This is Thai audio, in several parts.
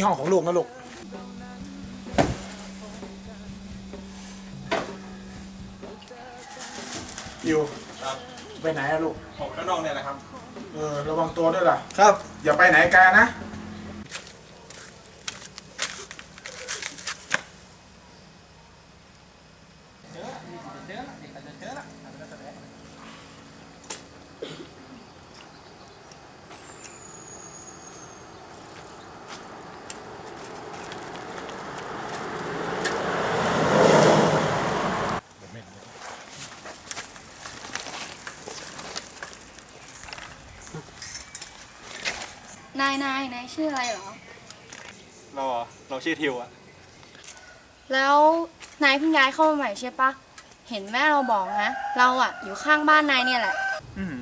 นี่ห้องของลูกนะลูกอยู่ครับไปไหนอะลูกออกข้างนอกเนี่ยแหละครับ เออ ระวังตัวด้วยล่ะ ครับ อย่าไปไหนไกลนะ ชื่ออะไรเหรอ เราเหรอเราชื่อทิวอะแล้วนายเพิ่งย้ายเข้ามาใหม่ใช่ปะ เห็นแม่เราบอกนะ เราอะอยู่ข้างบ้านนายเนี่ยแหละ อืม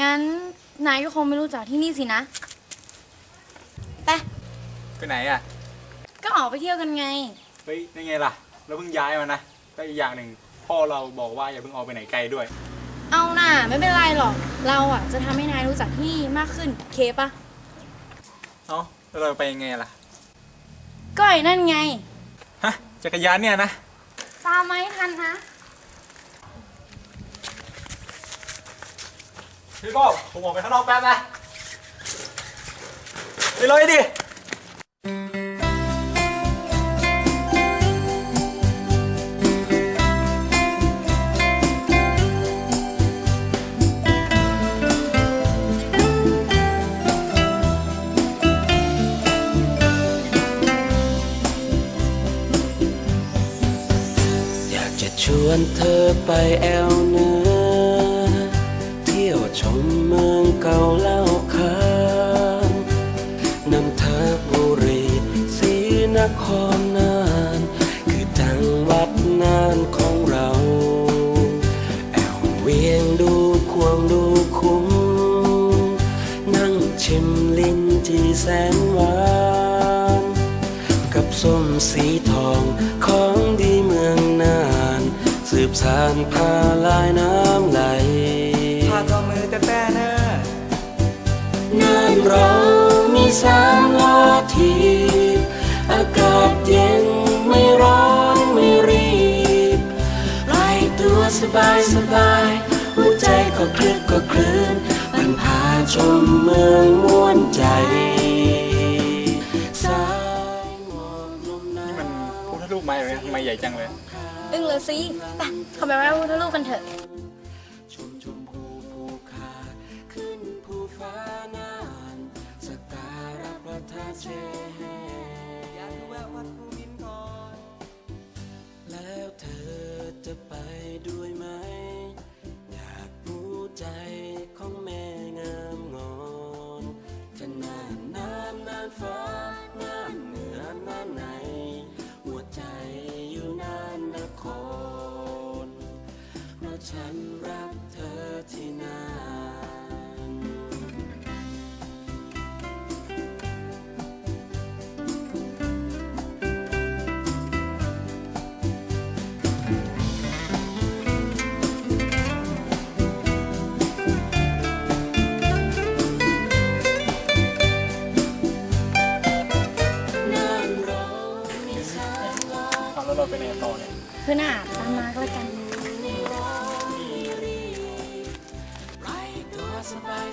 งั้นนายก็คงไม่รู้จักที่นี่สินะ ไป ไปไหนอะก็ออกไปเที่ยวกันไง เฮ้ยยังไงล่ะ เราเพิ่งย้ายมานะก็อีกอย่างหนึ่งพ่อเราบอกว่าอย่าเพิ่งออกไปไหนไกลด้วย เอาน่ะไม่เป็นไรหรอก เราอะจะทำให้นายรู้จักที่นี่มากขึ้นโอเคปะ เอ้าแล้วเราไปยังไงล่ะ ก็ไอ้นั่นไง ฮะ จักรยานเนี่ยนะ ตามไม่ทันนะพี่บอกผมออกไปข้างนอกแป๊บนะไปเลยดิ วนเธอไปแอวเหนือ เที่ยวชมเมืองเก่าเล่าขานนนทบุรีศรีนครนาน คือจังหวัดนานของเรา แอวเวียงดูควงดูคุ้ม นั่งชิมลิ้นจีแสน สืบสานพาลายน้ำไหลถ้าเจ้ามือแต่แต่เนอะงานเรามีสามลาทีอากาศเย็นไม่ร้อนไม่รีบปล่อยตัวสบายสบายหัวใจก็คลึกก็คลื่นมันพาชมเมืองม่วนใจสายหมอกลมหนาว นี่มันพุทธรูปไม้เลยทำไมใหญ่จังเลย อึ้งเลยสิไปเข้าไปไหว้พระพุทธรูปกันเถอะ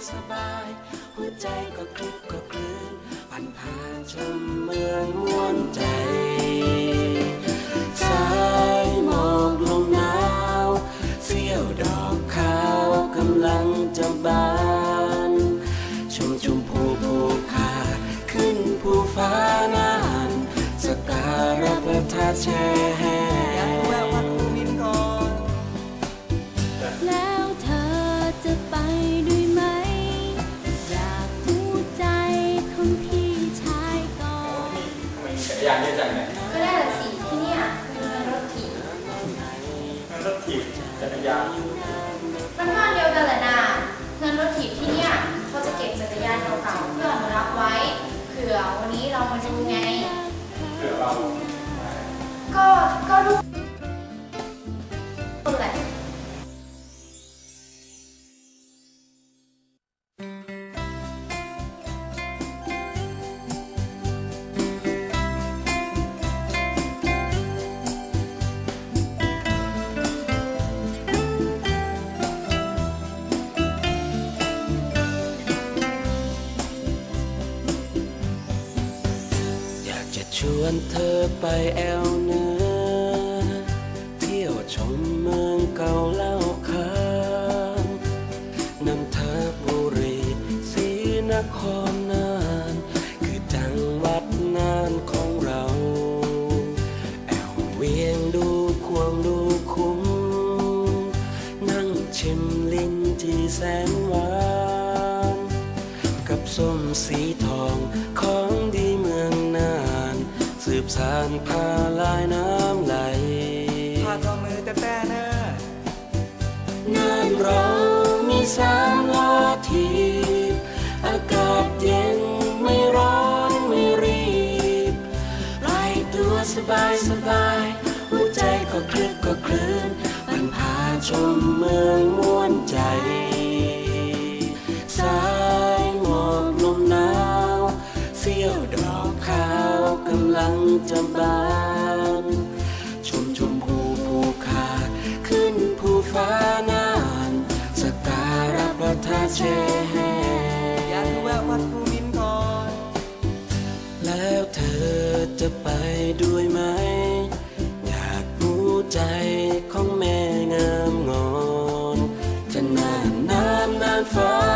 สบาย หัวใจก็คลึกก็คลื่นผ่านผ่านชมเมืองม่วนใจ สายหมอกลมหนาวเสี้ยวดอกขาวกำลังจะบานชมชมพูภูคาขึ้นภูฟ้านานสกการะพระธาตุแช่ จักรยานเยอะจังเนี่ยก็ได้แหละสิที่เนี่ยคือรถถีบมันรถถีบจักรยานมันบ้านเดียวกันแหละนะเงินรถถีบที่เนี่ยเขาจะเก็บจักรยานเก่าๆเพื่ออนุรักษ์ไว้เผื่อวันนี้เรามาดูไงเผื่อเราก็ก็ลูก ชวนเธอไปแอวเหนือ เที่ยวชมเมืองเก่าเล่าขานนนทบุรีศรีนครนา บสานพาลายน้ำไหลพาตัวมือแต่แต่เนองานเรามีสามล้อทีบอากาศเย็นไม่ร้อนไม่รีบปล่อยตัวสบายสบายหัวใจก็คลึกก็คลื่นมันพาชมเมืองม่วนใจ จะบานชมชมพูภูคา ขึ้นภูฟ้านานสกการะพระธาตุเชแฮอยากแวะวัดภูมินทร์ก่อนแล้วเธอจะไปด้วยไหม อยากรู้ใจของแม่งามงอน จะนานน้ำนานฟ้า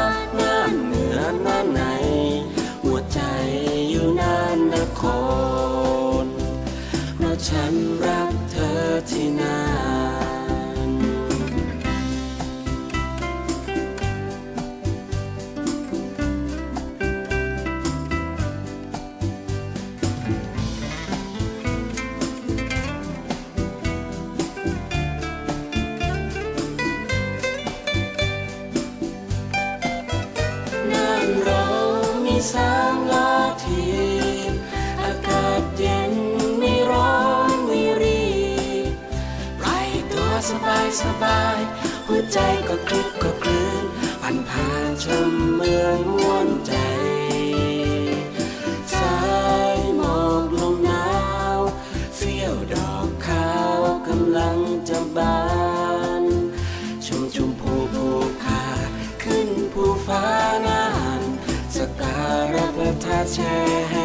สบายสบาย หัวใจก็คลึกก็คลื่นผ่านผ่านชมเมืองม่วนใจ สายหมอกลงหนาวเสี้ยวดอกขาวกำลังจะบาน ชมชมพูภูคาขึ้นภูฟ้านานสการะพระทาตุแช่